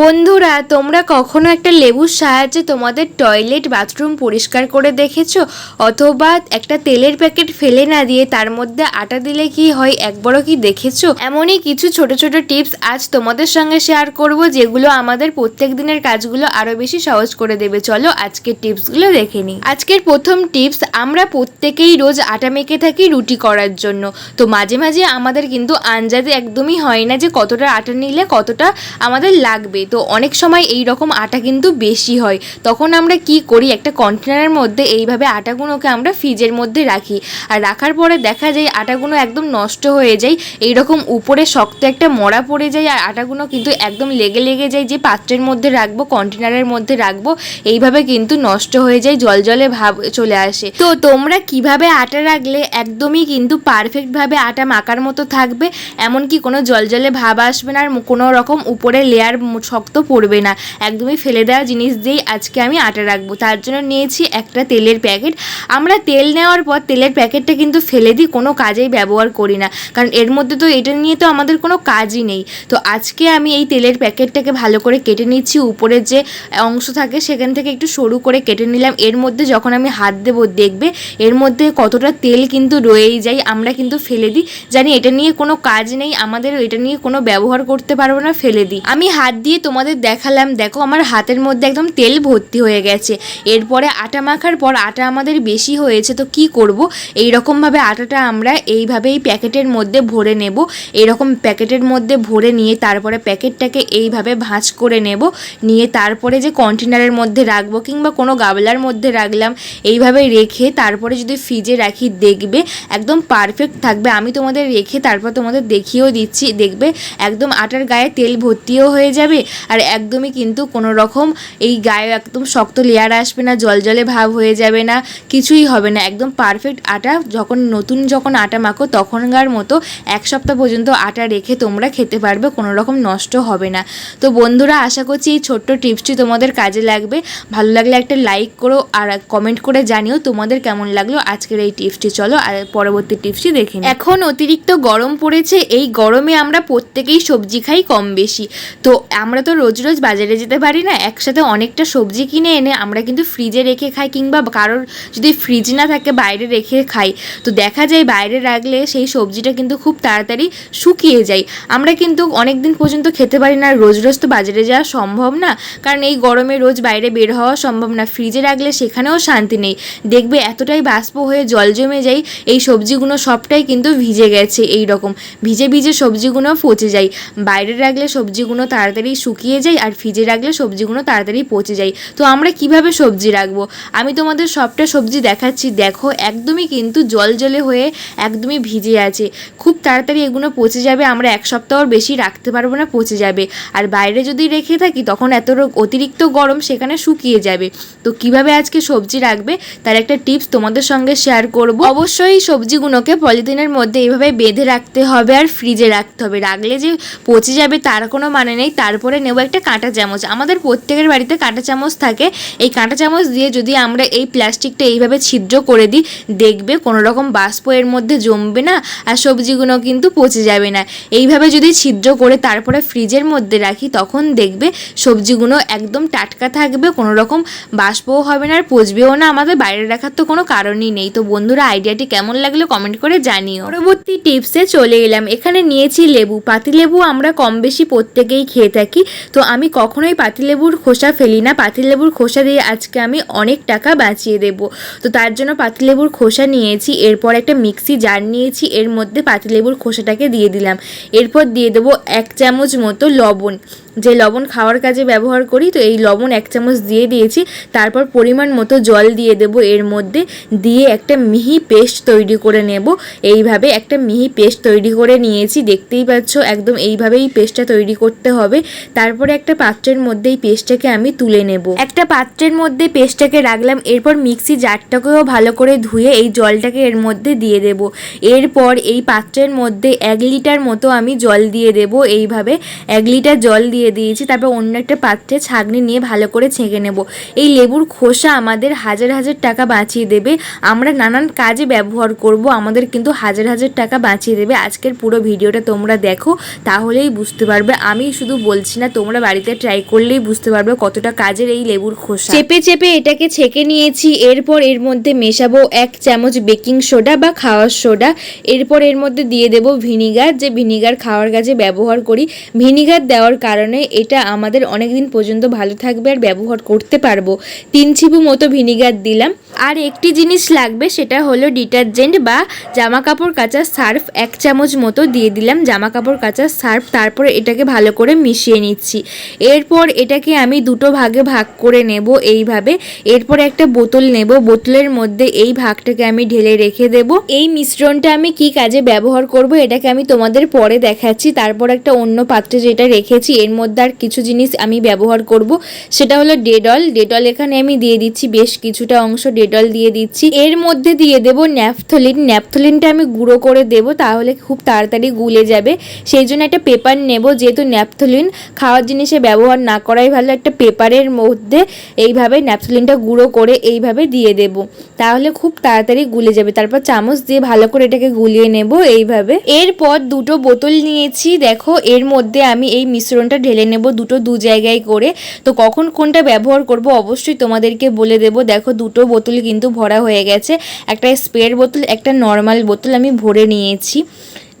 বন্ধুরা, তোমরা কখনো একটা লেবুর সাহায্যে তোমাদের টয়লেট বাথরুম পরিষ্কার করে দেখেছ? অথবা একটা তেলের প্যাকেট ফেলে না দিয়ে তার মধ্যে আটা দিলে কি হয়, একবারও কি দেখেছ? এমনই কিছু ছোট ছোট টিপস আজ তোমাদের সঙ্গে শেয়ার করব, যেগুলো আমাদের প্রত্যেক দিনের কাজগুলো আরও বেশি সহজ করে দেবে। চলো আজকের টিপসগুলো দেখে নিই। আজকের প্রথম টিপস, আমরা প্রত্যেকেই রোজ আটা মেখে থাকি রুটি করার জন্য। তো মাঝে মাঝে আমাদের কিন্তু আঞ্জাদে একদমই হয় না যে কতটা আটা নিলে কতটা আমাদের লাগবে। তো অনেক সময় এই রকম আটা কিন্তু বেশি হয়। তখন আমরা কি করি? একটা কন্টেনারের মধ্যে এইভাবে আটাগুলোকে আমরা ফ্রিজের মধ্যে রাখি। আর রাখার পরে দেখা যায় আটাগুলো একদম নষ্ট হয়ে যায়। এই রকম উপরে শক্ত একটা মরা পড়ে যায় আর আটাগুলো কিন্তু একদম লেগে লেগে যায় যে পাত্রের মধ্যে রাখব কন্টেনারের মধ্যে রাখব। এইভাবে কিন্তু নষ্ট হয়ে যায়, জল জলে ভাব চলে আসে। তো তোমরা কীভাবে আটা রাখলে একদমই কিন্তু পারফেক্টভাবে আটা মাখার মতো থাকবে? এমনকি কোনো জল জলে ভাব আসবে না আর কোনো রকম উপরে লেয়ার শক্ত পড়বে না। একদমই ফেলে দেওয়া জিনিস দিয়েই আজকে আমি আটা রাখব। তার জন্য নিয়েছি একটা তেলের প্যাকেট। আমরা তেল নেওয়ার পর তেলের প্যাকেটটা কিন্তু ফেলে দিই, কোনো কাজেই ব্যবহার করি না। কারণ এর মধ্যে তো এটা নিয়ে তো আমাদের কোনো কাজই নেই। তো আজকে আমি এই তেলের প্যাকেটটাকে ভালো করে কেটে নিচ্ছি। উপরের যে অংশ থাকে সেখান থেকে একটু সরু করে কেটে নিলাম। এর মধ্যে যখন আমি হাত দেবো, দেখবে এর মধ্যে কতটা তেল কিন্তু রয়েই যায়। আমরা কিন্তু ফেলে দিই। জানি এটা নিয়ে কোনো কাজ নেই। আমাদের এটা নিয়ে কোনো ব্যবহার করতে পারব না, ফেলে দিই। আমি হাত দিয়ে তোমাদের দেখালাম, দেখো আমার হাতের মধ্যে একদম তেল ভর্তি হয়ে গেছে। এরপরে আটা মাখার পর আটা আমাদের বেশি হয়েছে, তো কি করব? এই রকমভাবে আটাটা আমরা এইভাবে এই প্যাকেটের মধ্যে ভরে নেব। এরকম প্যাকেটের মধ্যে ভরে নিয়ে তারপরে প্যাকেটটাকে এইভাবে ভাঁজ করে নেব। নিয়ে তারপরে যে কন্টেনারের মধ্যে রাখব কিংবা কোনো গাবলার মধ্যে রাখলাম, এইভাবে রেখে তারপরে যদি ফ্রিজে রাখি দেখবে একদম পারফেক্ট থাকবে। আমি তোমাদের রেখে তারপর তোমাদের দেখিয়েও দিচ্ছি, দেখবে একদম আটার গায়ে তেল ভর্তিও হয়ে যাবে আর একদমই কিন্তু কোনো রকম এই গায়ে একদম শক্ত লেয়ার আসবে না, জল জলে ভাব হয়ে যাবে না, কিছুই হবে না। একদম পারফেক্ট আটা, যখন নতুন যখন আটা মাখো, তখনকার মতো এক সপ্তাহ পর্যন্ত আটা রেখে তোমরা খেতে পারবে কোনো রকম নষ্ট হবে না। তো বন্ধুরা, আশা করছি এই ছোট্ট টিপসটি তোমাদের কাজে লাগবে। ভালো লাগলে একটা লাইক করো আর কমেন্ট করে জানিও তোমাদের কেমন লাগল আজকের এই টিপসটি। চলো আর পরবর্তী টিপসটি দেখে এখন অতিরিক্ত গরম পড়েছে, এই গরমে আমরা প্রত্যেকেই সবজি খাই কম বেশি। তো আমরা তো রোজ রোজ বাজারে যেতে পারি না, একসাথে অনেকটা সবজি কিনে এনে আমরা কিন্তু ফ্রিজে রেখে খাই কিংবা কারোর যদি ফ্রিজ না থাকে বাইরে রেখে খাই। তো দেখা যায় বাইরে রাখলে সেই সবজিটা কিন্তু খুব তাড়াতাড়ি শুকিয়ে যায়। আমরা কিন্তু অনেক দিন পর্যন্ত খেতে পারি না, রোজ রোজ তো বাজারে যাওয়া সম্ভব না। কারণ এই গরমে রোজ বাইরে বের হওয়া সম্ভব না ফ্রিজে রাখলে সেখানেও শান্তি নেই। দেখবে এতটাই বাষ্প হয়ে জল জমে যায়, এই সবজিগুলো সবটাই কিন্তু ভিজে গেছে এই রকম ভিজে ভিজে সবজিগুলো পচে যায়। বাইরে রাখলে সবজিগুলো তাড়াতাড়ি শুকিয়ে যায় আর ফ্রিজে রাখলে সবজিগুলো তাড়াতাড়ি পচে যায়। তো আমরা কীভাবে সবজি রাখব? আমি তোমাদের সবটা সবজি দেখাচ্ছি। দেখো, একদমই কিন্তু জল জলে হয়ে একদমই ভিজে আছে। খুব তাড়াতাড়ি এগুলো পচে যাবে, আমরা এক সপ্তাহর বেশি রাখতে পারব না, পচে যাবে। আর বাইরে যদি রেখে থাকি, তখন এত অতিরিক্ত গরম সেখানে শুকিয়ে যাবে। তো কীভাবে আজকে সবজি রাখবে? তার একটা টিপস তোমাদের সঙ্গে শেয়ার করব। অবশ্যই সবজিগুলোকে পলিথিনের মধ্যে এইভাবে বেঁধে রাখতে হবে আর ফ্রিজে রাখতে হবে। রাখলে যে পচে যাবে তার কোনো মানে নেই। তারপরে নেব একটা কাঁটা চামচ। আমাদের প্রত্যেকের বাড়িতে কাঁটা চামচ থাকে। এই কাঁটা চামচ দিয়ে যদি আমরা এই প্লাস্টিকটা এইভাবে ছিদ্র করে দিই, দেখবে কোনো রকম বাষ্প এর মধ্যে জমবে না আর সবজিগুলো কিন্তু পচে যাবে না। এইভাবে যদি ছিদ্র করে তারপরে ফ্রিজের মধ্যে রাখি, তখন দেখবে সবজিগুলো একদম টাটকা থাকবে কোনো রকম বাষ্পও হবে না আর পচবেও না। আমাদের বাইরে রাখার তো কোনো কারণই নেই। তো বন্ধুরা, আইডিয়াটি কেমন লাগল কমেন্ট করে জানিও। পরবর্তী টিপসে চলে এলাম। এখানে নিয়েছি লেবু। পাতিলেবু আমরা কম বেশি প্রত্যেকেই খেয়ে থাকি। তো আমি কখনোই পাতিলেবুর খোসা ফেলি না। পাতিলেবুর খোসা দিয়ে আজকে আমি অনেক টাকা বাঁচিয়ে দেব। তো তার জন্য পাতিলেবুর খোসা নিয়েছি, এরপর একটা মিক্সি জার নিয়েছি, এর মধ্যে পাতিলেবুর খোসাটাকে দিয়ে দিলাম। এরপর দিয়ে দেবো এক চামচ মতো লবণ। যে লবণ খাওয়ার কাজে ব্যবহার করি, তো এই লবণ এক চামচ দিয়ে দিয়েছি। তারপর পরিমাণ মতো জল দিয়ে দেব। এর মধ্যে দিয়ে একটা মিহি পেস্ট তৈরি করে নেব। এইভাবে একটা মিহি পেস্ট তৈরি করে নিয়েছি। দেখতেই পাচ্ছ, একদম এইভাবেই পেস্টটা তৈরি করতে হবে। তারপরে একটা পাত্রের মধ্যে এই পেস্টটাকে আমি তুলে নেব। একটা পাত্রের মধ্যে পেস্টটাকে রাখলাম। এরপর মিক্সি জারটাকেও ভালো করে ধুয়ে এই জলটাকে এর মধ্যে দিয়ে দেব। এরপর এই পাত্রের মধ্যে এক লিটার মতো আমি জল দিয়ে দেব। এইভাবে এক লিটার জল দিয়ে দিয়ে দিয়েছি, তারপর অন্য একটা পাত্রে ছাগনি নিয়ে ভালো করে ছেঁকে নেব। এই লেবুর খোসা আমাদের হাজার হাজার টাকা বাঁচিয়ে দেবে। আমরা নানান কাজে ব্যবহার করব, আমাদের কিন্তু হাজার হাজার টাকা বাঁচিয়ে দেবে। আজকের পুরো ভিডিওটা তোমরা দেখো, তাহলেই বুঝতে পারবে। আমি শুধু বলছি না, তোমরা বাড়িতে ট্রাই করলেই বুঝতে পারবে কতটা কাজের এই লেবুর খোসা। চেপে চেপে এটাকে ছেঁকে নিয়েছি, এরপর এর মধ্যে মেশাবো এক চামচ বেকিং সোডা বা খাওয়ার সোডা। এরপর এর মধ্যে দিয়ে দেব ভিনিগার, যে ভিনিগার খাওয়ার কাজে ব্যবহার করি। ভিনিগার দেওয়ার কারণে এটা আমাদের অনেক দিন পর্যন্ত ভালো থাকবে আর ব্যবহার করতে পারব। তিন ছিপু মতো ভিনিগার দিলাম। আর একটি জিনিস লাগবে, সেটা হলো ডিটারজেন্ট বা জামা কাপড় কাচার সার্ফ এক চামচ মতো দিয়ে দিলাম। জামা কাপড় কাচার সার্ফ, তারপরে এটাকে ভালো করে মিশিয়ে নিচ্ছি। এরপর এটাকে আমি দুটো ভাগে ভাগ করে নেব এইভাবে। এরপর একটা বোতল নেব। বোতলের মধ্যে এই ভাগটাকে আমি ঢেলে রেখে দেব। এই মিশ্রণটা আমি কি কাজে ব্যবহার করব, এটাকে আমি তোমাদের পরে দেখাচ্ছি। তারপর একটা অন্য পাত্রে যেটা রেখেছি, এর মধ্যে আর কিছু জিনিস আমি ব্যবহার করব। সেটা হলো ডেডল ডেডল এখানে আমি দিয়ে দিচ্ছি বেশ কিছুটা অংশ। ডেডল দিয়ে দিচ্ছি। এর মধ্যে দিয়ে দেব ন্যাপথলিন। ন্যাপথলিনটা আমি গুঁড়ো করে দেব তাহলে খুব তাড়াতাড়ি গুলে যাবে। সেই জন্য একটা পেপার নেব যেহেতু ন্যাপথলিন। খাওয়ার জিনিসে ব্যবহার না করাই ভালো। একটা পেপারের মধ্যে এইভাবে ন্যাপথলিনটা গুঁড়ো করে এইভাবে দিয়ে দেব। তাহলে খুব তাড়াতাড়ি গুলে যাবে। তারপর চামচ দিয়ে ভালো করে এটাকে গুলিয়ে নেব এইভাবে। এরপর দুটো বোতল নিয়েছি। দেখো, এর মধ্যে আমি এই মিশ্রণটা ঢেলে নেব দুটো দু জায়গায় করে। তো কখন কোনটা ব্যবহার করব অবশ্যই তোমাদেরকে বলে দেব। দেখো দুটো বোতল কিন্তু ভরা হয়ে গেছে। একটা স্প্রের বোতল, একটা নর্মাল বোতল আমি ভরে নিয়েছি।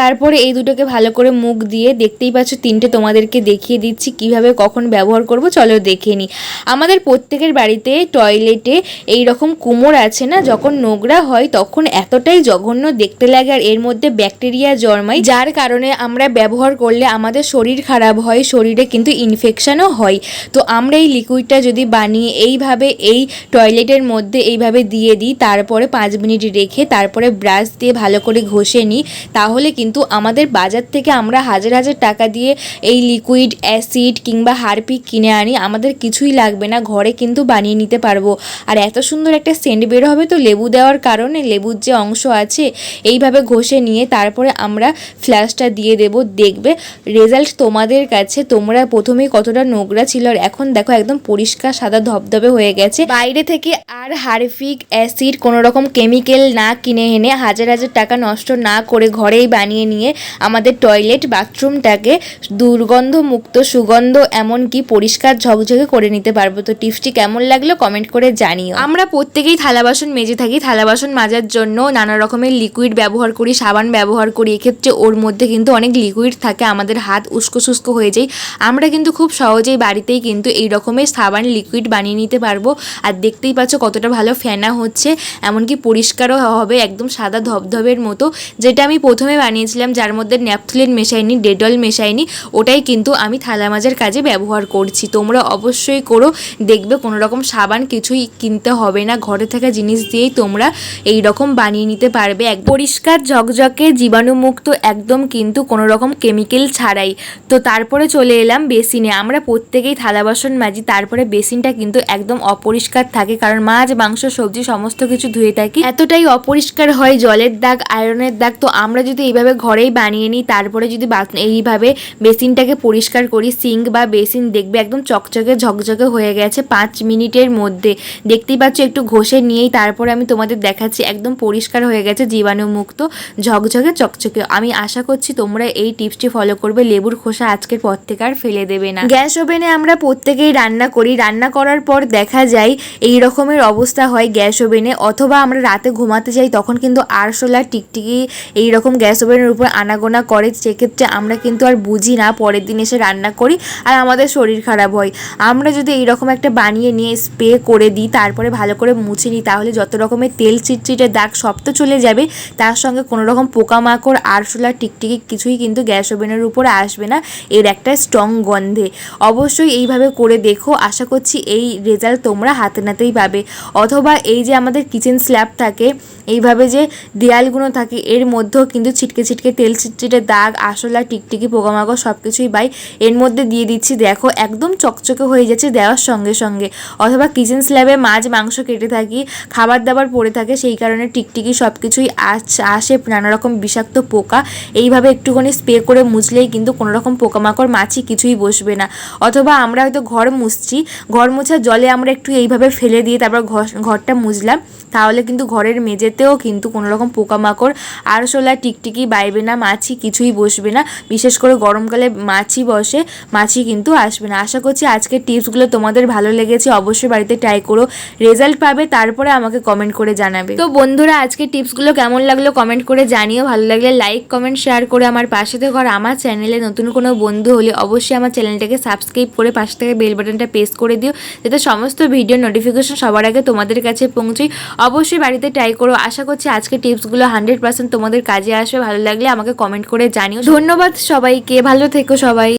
তারপরে এই দুটোকে ভালো করে মুখ দিয়ে দেখতেই পাচ্ছ, তিনটে তোমাদেরকে দেখিয়ে দিচ্ছি কীভাবে কখন ব্যবহার করব, চলো দেখে নিই আমাদের প্রত্যেকের বাড়িতে টয়লেটে এই রকম কুমোর আছে না, যখন নোংরা হয় তখন এতটাই জঘন্য দেখতে লাগে আর এর মধ্যে ব্যাকটেরিয়া জন্মায়, যার কারণে আমরা ব্যবহার করলে আমাদের শরীর খারাপ হয়, শরীরে কিন্তু ইনফেকশনও হয়। তো আমরা এই লিকুইডটা যদি বানিয়ে এইভাবে এই টয়লেটের মধ্যে এইভাবে দিয়ে দিই, তারপরে পাঁচ মিনিট রেখে তারপরে ব্রাশ দিয়ে ভালো করে ঘষে নিই, তাহলে কিন্তু আমাদের বাজার থেকে আমরা হাজার হাজার টাকা দিয়ে এই লিকুইড অ্যাসিড কিংবা হারপিক কিনে আনি, আমাদের কিছুই লাগবে না, ঘরে কিন্তু বানিয়ে নিতে পারব। আর এত সুন্দর একটা সেন্ট বের হবে তো লেবু দেওয়ার কারণে, লেবুর যে অংশ আছে এইভাবে ঘষে নিয়ে তারপরে আমরা ফ্ল্যাশটা দিয়ে দেব। দেখবে রেজাল্ট তোমাদের কাছে, তোমরা প্রথমেই কতটা নোংরা ছিল আর এখন দেখো একদম পরিষ্কার সাদা ধবধবে হয়ে গেছে। বাইরে থেকে আর হারফিক অ্যাসিড কোনো রকম কেমিক্যাল না কিনে এনে হাজার হাজার টাকা নষ্ট না করে ঘরেই বানিয়ে নিয়ে আমাদের টয়লেট বাথরুমটাকে দুর্গন্ধ মুক্ত সুগন্ধ এমনকি পরিষ্কার ঝকঝকে করে নিতে পারব। তো টিপসটি কেমন লাগল কমেন্ট করে জানিও। আমরা প্রত্যেকেই থালা বাসন মেজে থাকি। থালা বাসন মাজার জন্য নানা রকমের লিকুইড ব্যবহার করি, সাবান ব্যবহার করি। এক্ষেত্রে ওর মধ্যে কিন্তু অনেক লিকুইড থাকে, আমাদের হাত উস্কো শুষ্ক হয়ে যায়। আমরা কিন্তু খুব সহজেই বাড়িতেই কিন্তু এই রকমের সাবান লিকুইড বানিয়ে নিতে পারব। আর দেখতেই পাচ্ছ কতটা ভালো ফেনা হচ্ছে, এমনকি পরিষ্কারও হবে, একদম সাদা ধবধবের মতো, যেটা আমি প্রথমে বানিয়েছিলাম যার মধ্যে ন্যাপথলিন মেশাইনি ডেডল মেশাইনি, ওটাই কিন্তু আমি থালা মাজার কাজে ব্যবহার করছি। তোমরা অবশ্যই করো, দেখবে কোনো রকম সাবান কিছুই কিনতে হবে না, ঘরে থাকা জিনিস দিয়েই তোমরা এই রকম বানিয়ে নিতে পারবে। এক পরিষ্কার ঝকঝকে জীবাণুমুক্ত একদম কিন্তু কোনো রকম কেমিক্যাল ছাড়াই। তো তারপরে চলে এলাম বেসিনে। আমরা প্রত্যেকেই থালা বাসন মাজি, তারপরে বেসিনটা কিন্তু একদম অপরিষ্কার থাকে, কারণ মাছ, মাংস, সবজি, সমস্ত কিছু ধুয়ে থাকি। এতটাই অপরিষ্কার হয় জলের দাগ, আয়রনের দাগ। তো আমরা যদি এইভাবে ঘরেই বানিয়ে নিই, তারপরে যদি এইভাবে বেসিনটাকে পরিষ্কার করি, সিঙ্ক বা বেসিন দেখবে একদম চকচকে ঝকঝকে হয়ে গেছে পাঁচ মিনিটের মধ্যে। দেখতেই পাচ্ছ একটু ঘষে নিয়েই তারপরে আমি তোমাদের দেখাচ্ছি, একদম পরিষ্কার হয়ে গেছে জীবাণুমুক্ত, ঝকঝকে চকচকে। আমি আশা করছি তোমরা এই টিপসটি ফলো করবে, লেবুর খোসা আজকের পর থেকে আর ফেলে দেবে না। গ্যাস ওভেনে আমরা প্রত্যেকেই রান্না করি, রান্না করার পর দেখা যায় এই রকমের অবস্থা হয় গ্যাস ওভেনে, অথবা আমরা রাতে ঘুমাতে যাই তখন কিন্তু আরশোলা টিকটিকি, এই রকম গ্যাস ওভেনের উপর আনাগোনা করে, সেক্ষেত্রে আমরা কিন্তু আর বুঝি না, পরের দিন এসে রান্না করি আর আমাদের শরীর খারাপ হয়। আমরা যদি এইরকম একটা বানিয়ে নিয়ে স্প্রে করে দিই, তারপরে ভালো করে মুছে নিই, তাহলে যত রকমের তেল চিটচিটে দাগ সব তো চলে যাবে, তার সঙ্গে কোনো রকম পোকামাকড়, আরশোলা, টিকটিকি কিছুই কিন্তু গ্যাস ওভেনের উপরে আসবে না, এর একটা স্ট্রং গন্ধে। অবশ্যই এইভাবে করে দেখো, আশা করছি এই রেজাল্ট তোমরা হাতে নাতেই পাবে। অথবা এই যে আমাদের কিচেন স্ল্যাব থাকে এইভাবে যে দেয়ালগুলো থাকে, এর মধ্যেও কিন্তু ছিটকে ছিটকে তেল, ছিটছিটে দাগ আসলা টিকটিকি, পোকামাকড় সব কিছুই পাই এর মধ্যে দিয়ে দিচ্ছি। দেখো, একদম চকচকে হয়ে যাচ্ছে দেওয়ার সঙ্গে সঙ্গে। অথবা কিচেন স্ল্যাবে মাছ, মাংস কেটে থাকি, খাবার দাবার পড়ে থাকে, সেই কারণে টিকটিকি সব কিছুই আস- আসে নানা রকম বিষাক্ত পোকা। এইভাবে একটুখানি স্প্রে করে মুছলেই কিন্তু কোনো রকম পোকামাকড়, মাছি কিছুই বসবে না। অথবা আমরা হয়তো ঘর মুছছি, ঘর মোছার জলে আমরা একটু এইভাবে ফেলে দিয়ে তারপর ঘর- ঘরটা মুছলাম। তাহলে কিন্তু ঘরের মেঝেতেও কিন্তু কোনো রকম পোকামাকড় আরশোলা টিকটিকি বাইবে না, মাছি কিছুই বসবে না। বিশেষ করে গরমকালে মাছি বসে, মাছি কিন্তু আসবে না। আশা করছি আজকের টিপসগুলো তোমাদের ভালো লেগেছে। অবশ্যই বাড়িতে ট্রাই করো। রেজাল্ট পাবে, তারপরে আমাকে কমেন্ট করে জানাবে। তো বন্ধুরা, আজকের টিপসগুলো কেমন লাগল কমেন্ট করে জানিও। ভালো লাগলে লাইক কমেন্ট শেয়ার করে আমার পাশে থেকে। আর আমার চ্যানেলে নতুন কোনো বন্ধু হলে অবশ্যই আমার চ্যানেলটাকে সাবস্ক্রাইব করে পাশে থেকে বেল বাটনটা প্রেস করে দিও। যাতে সমস্ত ভিডিও নোটিফিকেশন সবার আগে তোমাদের কাছে পৌঁছই অবশ্যই বাড়িতে ট্রাই করো। আশা করছি আজকে টিপসগুলো হান্ড্রেড পার্সেন্ট তোমাদের কাজে আসবে। ভালো লাগলে আমাকে কমেন্ট করে জানিও। ধন্যবাদ সবাইকে। ভালো থেকো সবাই।